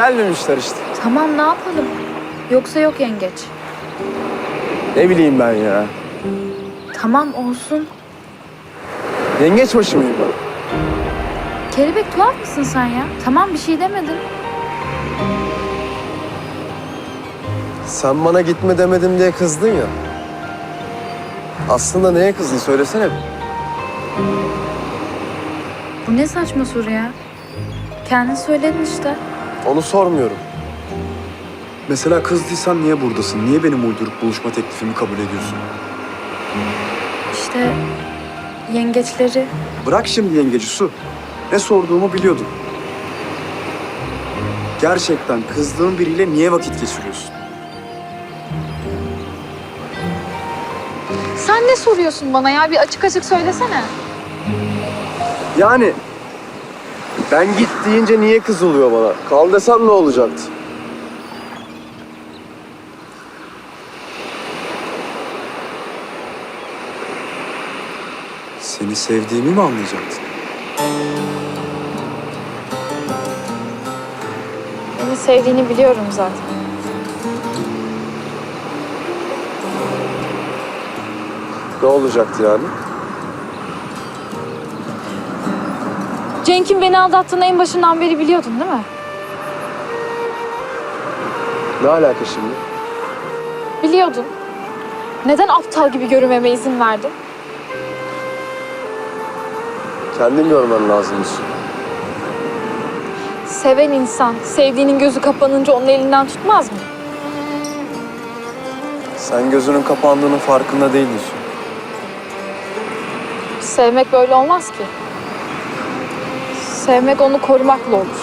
Gelmemişler işte. Tamam ne yapalım? Yoksa yok yengeç. Ne bileyim ben ya. Tamam olsun. Yengeç başı mıyım ben? Kelebek tuhaf mısın sen ya? Tamam bir şey demedim. Sen bana gitme demedim diye kızdın ya. Aslında neye kızdın söylesene. Bu ne saçma soru ya? Kendin söyledin işte. Onu sormuyorum. Mesela kızdıysan niye buradasın? Niye benim uydurup buluşma teklifimi kabul ediyorsun? İşte yengeçleri Bırak şimdi yengeci su. Ne sorduğumu biliyordum. Gerçekten kızdığın biriyle niye vakit geçiriyorsun? Sen ne soruyorsun bana ya? Bir açık açık söylesene. Yani ben git deyince niye kızılıyor bana? Kal desem ne olacaktı? Seni sevdiğimi mi anlayacaktın? Beni sevdiğini biliyorum zaten. Ne olacaktı yani? Cenk'in beni aldattığını en başından beri biliyordun değil mi? Ne alaka şimdi? Biliyordun. Neden aptal gibi görünmeme izin verdin? Kendin görmen lazım Yusuf. Seven insan sevdiğinin gözü kapanınca onun elinden tutmaz mı? Sen gözünün kapandığının farkında değil Yusuf. Sevmek böyle olmaz ki. Sevmek onu korumakla olur.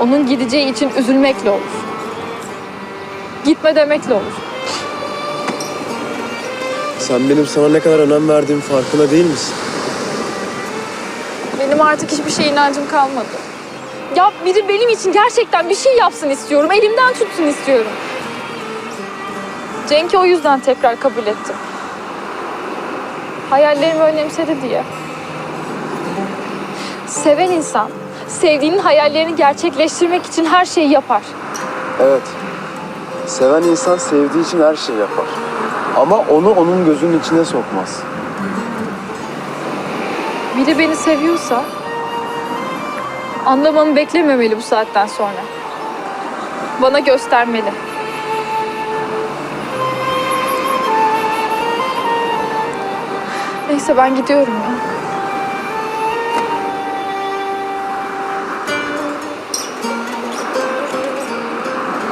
Onun gideceği için üzülmekle olur. Gitme demekle olur. Sen benim sana ne kadar önem verdiğim farkında değil misin? Benim artık hiçbir şeye inancım kalmadı. Ya biri benim için gerçekten bir şey yapsın istiyorum. Elimden tutsun istiyorum. Cenk'i o yüzden tekrar kabul ettim. Hayallerimi önemsedi diye. Seven insan, sevdiğinin hayallerini gerçekleştirmek için her şeyi yapar. Evet. Seven insan sevdiği için her şeyi yapar. Ama onu onun gözünün içine sokmaz. Biri beni seviyorsa anlamamı beklememeli bu saatten sonra. Bana göstermeli. Neyse ben gidiyorum ya.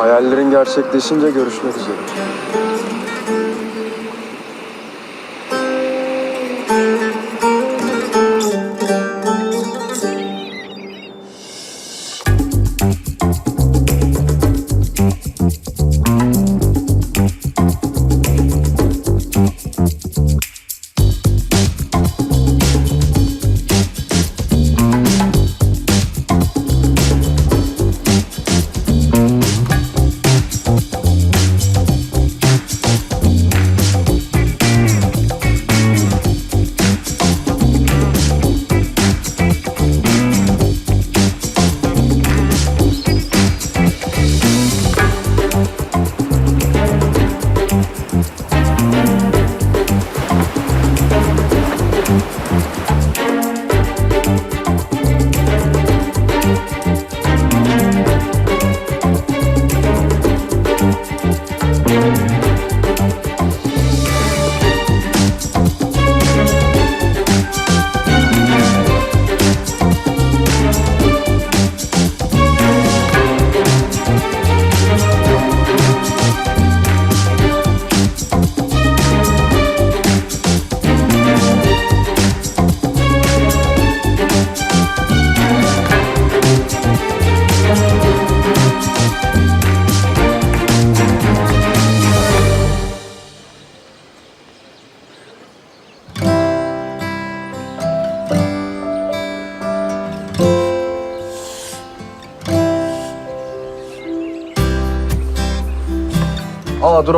Hayallerin gerçekleşince görüşmek üzere. Aa dur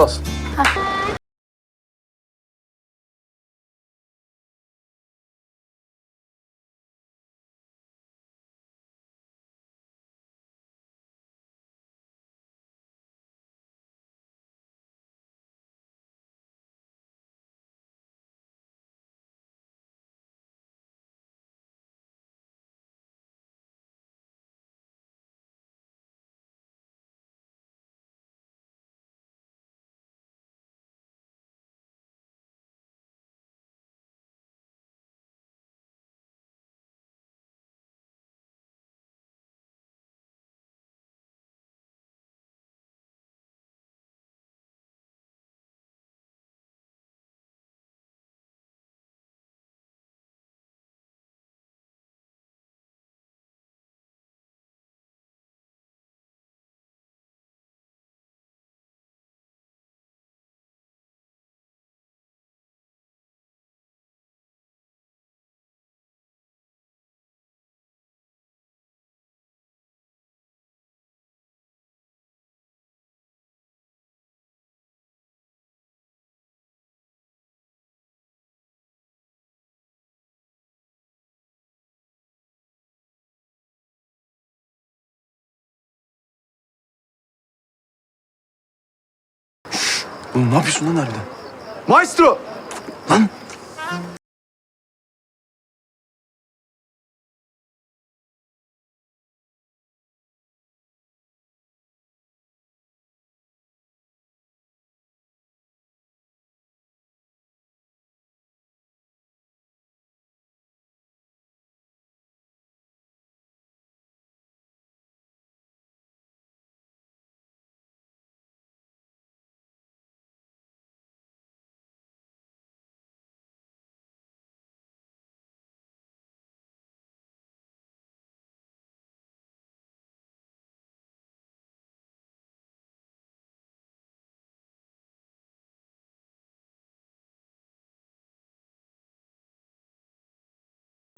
Oğlum ne yapıyorsun lan nerede? Maestro! Lan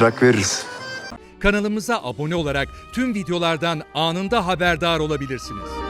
Bırak veririz. Kanalımıza abone olarak tüm videolardan anında haberdar olabilirsiniz.